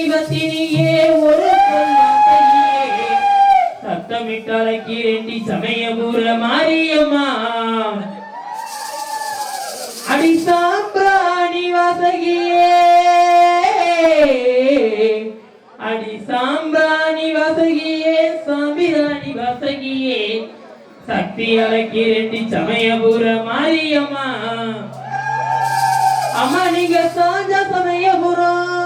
தெய்வத்தினியே ஒரு சத்தமிட்டாலை கீரண்டி சமயபுர மாரியம்மா. அடிசாம்பிராணி வசகியே. அடி சாம்பிராணி வசகியே சாம்பிராணி வசகியே. சக்தி அலக்கிரண்டி சமயபுர மாரியம்மா. அம்மா நீங்க சாஞ்ச சமயபுரம்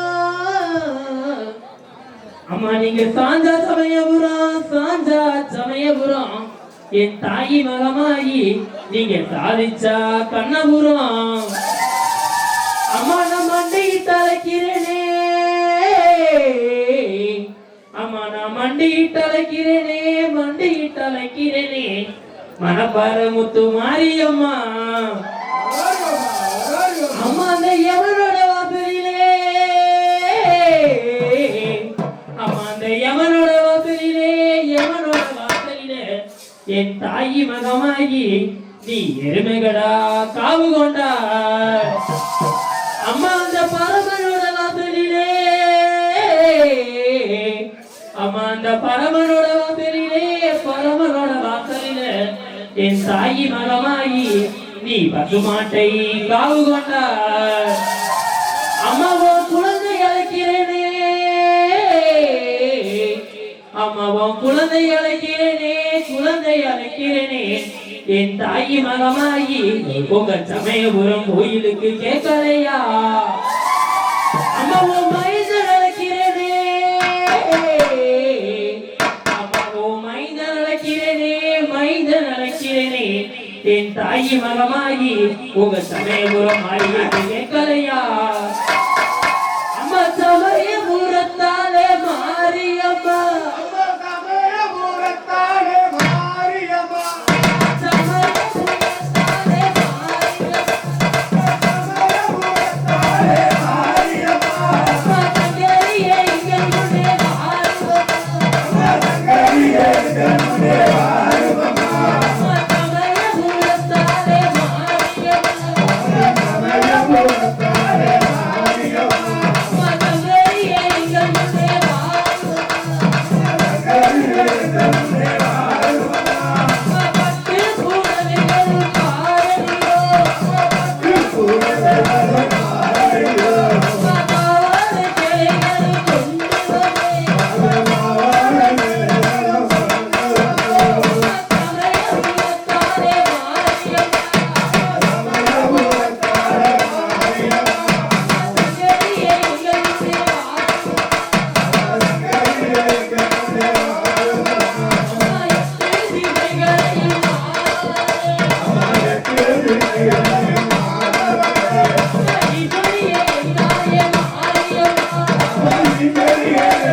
அம்மா நீங்க சாஞ்சா சமயபுரம் சாஞ்சா சமயபுரம். என் தாயி மகமாயி நீங்க சாதிச்சா கண்ணபுரம். அம்மா நான் மண்டி தலைக்கிறேனே. அம்மா நான் மண்டி தலைக்கிறேனே மண்டி தலைக்கிறேனே. மனப்பார முத்து மாரியம்மா. அம்மா அந்த எவன் யமனோட வாசலிலே யமனோட வாசலிலே என் தாயி மகமாகி நீ எருமைகளா காவு கொண்டா அம்மா அந்த பரமனோட வாசலிலே அம்மா அந்த பரமனோட வாசலிலே பரமனோட வாசலிலே என் தாயி மகமாகி நீ பசுமாட்டை காவு கொண்டா அம்மாவோ அம்மாவும் குழந்தை அழைக்கிறேனே குழந்தை அழைக்கிறேனே. என் தாயி மகமாயி உங்க சமயபுரம் கோயிலுக்கு கேட்கலையா? அம்மாவும் மைந்தன் அழைக்கிறேனே. அம்மாவும் மைந்தன் அழைக்கிறேனே மைந்தன் அழைக்கிறேனே. என் தாயி மகமாயி உங்க சமயபுரம் மாளிகைக்கு கேட்கலையா?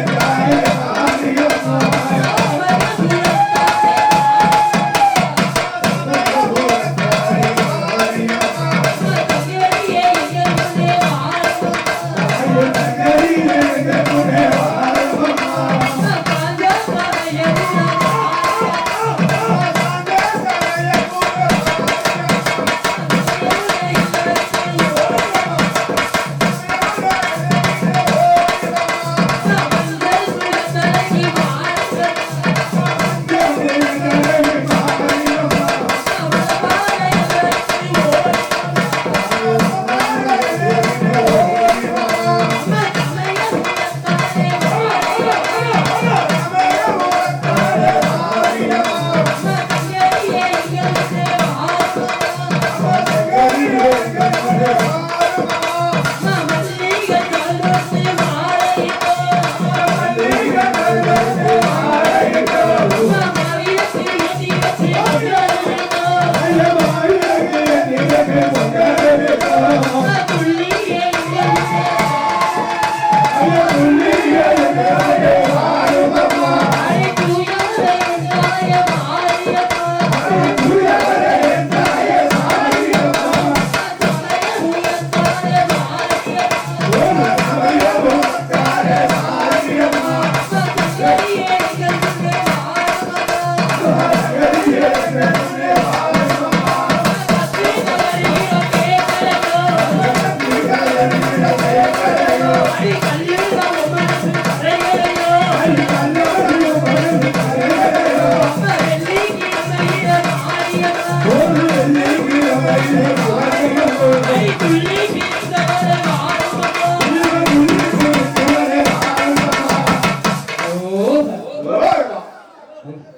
Mariamma Thank you.